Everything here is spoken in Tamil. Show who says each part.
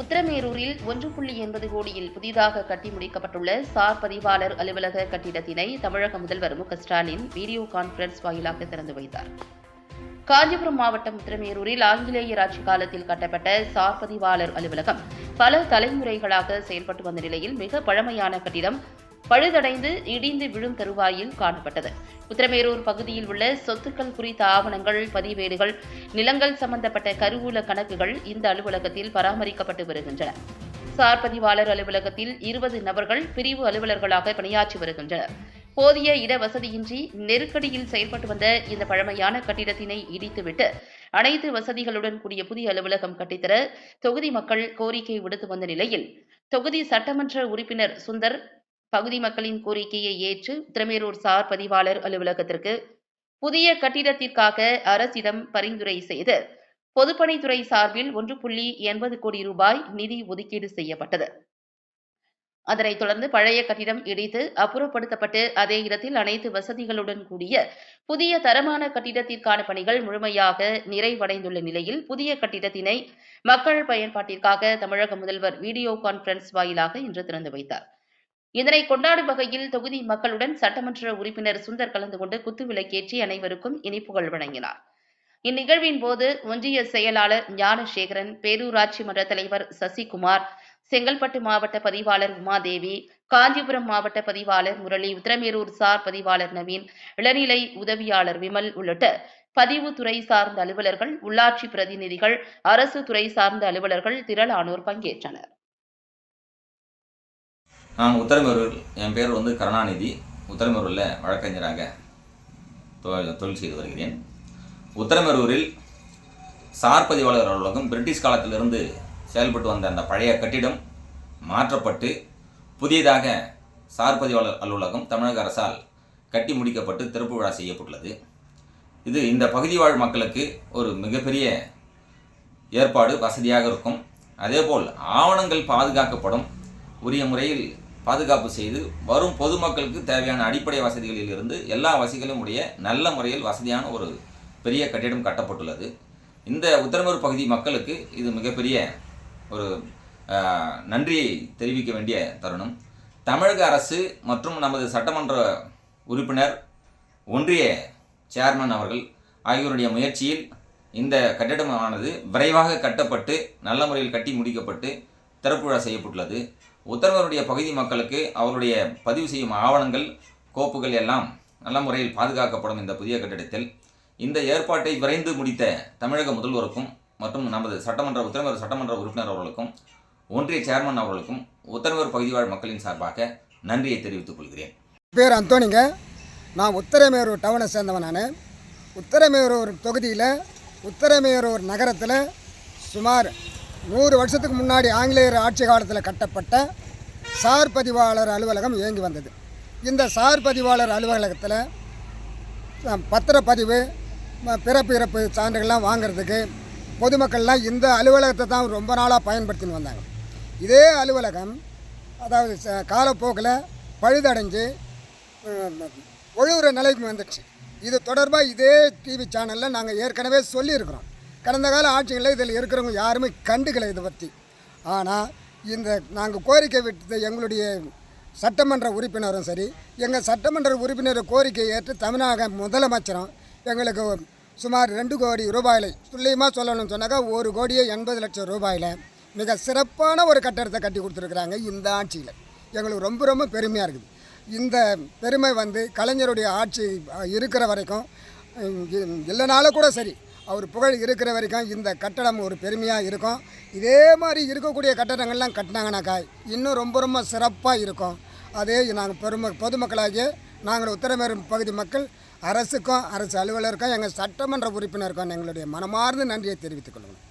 Speaker 1: உத்தரமேரூரில் ஒன்று புள்ளி எண்பது கோடியில் புதிதாக கட்டி முடிக்கப்பட்டுள்ள சார் பதிவாளர் அலுவலக கட்டிடத்தினை தமிழக முதல்வர் மு ஸ்டாலின் வீடியோ கான்பரன்ஸ் வாயிலாக திறந்து வைத்தார். காஞ்சிபுரம் மாவட்டம் உத்தரமேரூரில் ஆங்கிலேயர் ஆட்சி காலத்தில் கட்டப்பட்ட சார் பதிவாளர் அலுவலகம் பல தலைமுறைகளாக செயல்பட்டு வந்த நிலையில் மிக பழமையான கட்டிடம் பழுதடைந்து இடிந்து விழும் தருவாயில் காணப்பட்டது. உத்தரமேரூர் பகுதியில் உள்ள சொத்துக்கள் குறித்த ஆவணங்கள் பதிவேடுகள் நிலங்கள் சம்பந்தப்பட்ட கருவூல கணக்குகள் இந்த அலுவலகத்தில் பராமரிக்கப்பட்டு வருகின்றன. சார் பதிவாளர் அலுவலகத்தில் இருபது நபர்கள் பிரிவு அலுவலர்களாக பணியாற்றி வருகின்றனர். போதிய இட வசதியின்றி நெருக்கடியில் செயல்பட்டு வந்த இந்த பழமையான கட்டிடத்தினை இடித்துவிட்டு அனைத்து வசதிகளுடன் கூடிய புதிய அலுவலகம் கட்டித்தர தொகுதி மக்கள் கோரிக்கை விடுத்து வந்த நிலையில் தொகுதி சட்டமன்ற உறுப்பினர் சுந்தர் பகுதி மக்களின் கோரிக்கையை ஏற்று திருமேரூர் சார் பதிவாளர் அலுவலகத்திற்கு புதிய கட்டிடத்திற்காக அரசிடம் பரிந்துரை செய்து பொதுப்பணித்துறை சார்பில் ஒன்று புள்ளி எண்பது கோடி ரூபாய் நிதி ஒதுக்கீடு செய்யப்பட்டது. அதனைத் தொடர்ந்து பழைய கட்டிடம் இடித்து அப்புறப்படுத்தப்பட்டு அதே இடத்தில் அனைத்து வசதிகளுடன் கூடிய புதிய தரமான கட்டிடத்திற்கான பணிகள் முழுமையாக நிறைவடைந்துள்ள நிலையில் புதிய கட்டிடத்தினை மக்கள் பயன்பாட்டிற்காக தமிழக முதல்வர் வீடியோ கான்பரன்ஸ் வாயிலாக இன்று திறந்து வைத்தார். இதனை கொண்டாடும் வகையில் தொகுதி மக்களுடன் சட்டமன்ற உறுப்பினர் சுந்தர் கலந்து கொண்டு குத்துவிளக்கேற்றி அனைவருக்கும் இனிப்புகள் வழங்கினார். இந்நிகழ்வின் போது ஒன்றிய செயலாளர் ஞானசேகரன் பேரூராட்சி மன்ற தலைவர் சசிகுமார் செங்கல்பட்டு மாவட்ட பதிவாளர் உமாதேவி காஞ்சிபுரம் மாவட்ட பதிவாளர் முரளி உத்தரமேரூர் சார் பதிவாளர் நவீன் இளநிலை உதவியாளர் விமல் உள்ளிட்ட பதிவு துறை சார்ந்த அலுவலர்கள் உள்ளாட்சி பிரதிநிதிகள் அரசு துறை சார்ந்த அலுவலர்கள் திரளானோர் பங்கேற்றனர்.
Speaker 2: நான் உத்தரமேரூர் என் பேர் வந்து கருணாநிதி. உத்தரமேரூரில் வழக்கறிஞராக தொழில் செய்து வருகிறேன். உத்தரமேரூரில் சார் பதிவாளர் அலுவலகம் பிரிட்டிஷ் காலத்திலிருந்து செயல்பட்டு வந்த அந்த பழைய கட்டிடம் மாற்றப்பட்டு புதியதாக சார் பதிவாளர் அலுவலகம் தமிழக அரசால் கட்டி முடிக்கப்பட்டு திறப்பு விழா செய்யப்பட்டுள்ளது. இது இந்த பகுதி வாழ் மக்களுக்கு ஒரு மிகப்பெரிய ஏற்பாடு வசதியாக இருக்கும். அதேபோல் ஆவணங்கள் பாதுகாக்கப்படும் உரிய முறையில் பாதுகாப்பு செய்து வரும் பொதுமக்களுக்கு தேவையான அடிப்படை வசதிகளில் இருந்து எல்லா வசதிகளும் உடைய நல்ல முறையில் வசதியான ஒரு பெரிய கட்டிடம் கட்டப்பட்டுள்ளது. இந்த உத்தரமூர் பகுதி மக்களுக்கு இது மிகப்பெரிய ஒரு நன்றியை தெரிவிக்க வேண்டிய தருணம். தமிழக அரசு மற்றும் நமது சட்டமன்ற உறுப்பினர் ஒன்றிய சேர்மன் அவர்கள் ஆகியோருடைய முயற்சியில் இந்த கட்டிடமானது விரைவாக கட்டப்பட்டு நல்ல முறையில் கட்டி முடிக்கப்பட்டு திறப்பு விழா செய்யப்பட்டுள்ளது. உத்தரவருடைய பகுதி மக்களுக்கு அவருடைய பதிவு செய்யும் ஆவணங்கள் கோப்புகள் எல்லாம் நல்ல முறையில் பாதுகாக்கப்படும் இந்த புதிய கட்டிடத்தில். இந்த ஏற்பாட்டை விரைந்து முடித்த தமிழக முதல்வருக்கும் மற்றும் நமது சட்டமன்ற உத்தரவர் சட்டமன்ற உறுப்பினர் அவர்களுக்கும் ஒன்றிய சேர்மன் அவர்களுக்கும் உத்தரவர் பகுதி வாழ் மக்களின் சார்பாக நன்றியை தெரிவித்துக் கொள்கிறேன்.
Speaker 3: பேர் அந்தோனிங்க. நான் உத்தரமேரூர் டவுனை சேர்ந்தவன் நான். உத்தரமேரூர் தொகுதியில் உத்தரமேரூர் நகரத்தில் சுமார் நூறு வருஷத்துக்கு முன்னாடி ஆங்கிலேயர் ஆட்சி காலத்தில் கட்டப்பட்ட சார் பதிவாளர் அலுவலகம் இயங்கி வந்தது. இந்த சார் பதிவாளர் அலுவலகத்தில் பத்திரப்பதிவு பிறப்பு இறப்பு சான்றுகள்லாம் வாங்குறதுக்கு பொதுமக்கள்லாம் இந்த அலுவலகத்தை தான் ரொம்ப நாளாக பயன்படுத்தின்னு வந்தாங்க. இதே அலுவலகம் அதாவது ச- காலப்போக்கில் பழுதடைஞ்சு ஒழுகுற நிலைக்கு வந்துடுச்சு இது தொடர்பாக இதே டிவி சேனலில் நாங்கள் ஏற்கனவே சொல்லியிருக்கிறோம். கடந்த கால ஆட்சிகளில் இதில் இருக்கிறவங்க யாருமே கண்டுக்கலை இதை பற்றி ஆனால் இந்த நாங்கள் கோரிக்கை விட்டது எங்களுடைய சட்டமன்ற உறுப்பினரும் சரி எங்கள் சட்டமன்ற உறுப்பினர் கோரிக்கையை ஏற்று தமிழக முதலமைச்சரும் எங்களுக்கு சுமார் ரெண்டு கோடி ரூபாயில் துல்லியமாக சொல்லணும்னு சொன்னாக்கா ஒரு கோடியே எண்பது லட்சம் ரூபாயில் மிக சிறப்பான ஒரு கட்டடத்தை கட்டி கொடுத்துருக்குறாங்க இந்த ஆட்சியில். எங்களுக்கு ரொம்ப ரொம்ப பெருமையாக இருக்குது. இந்த பெருமை வந்து கலைஞருடைய ஆட்சி இருக்கிற வரைக்கும் இல்லைனாலும் கூட சரி அவர் புகழ் இருக்கிற வரைக்கும் இந்த கட்டடம் ஒரு பெருமையாக இருக்கும். இதே மாதிரி இருக்கக்கூடிய கட்டடங்கள்லாம் கட்டினாங்கனாக்கா இன்னும் ரொம்ப ரொம்ப சிறப்பாக இருக்கும். அதே நாங்கள் பெரும பொதுமக்களாகிய நாங்கள் உத்தரமேறு பகுதி மக்கள் அரசுக்கும் அரசு அலுவலருக்கும் எங்கள் சட்டமன்ற உறுப்பினருக்கும் எங்களுடைய மனமார்ந்த நன்றியை தெரிவித்துக் கொள்ளுங்கள்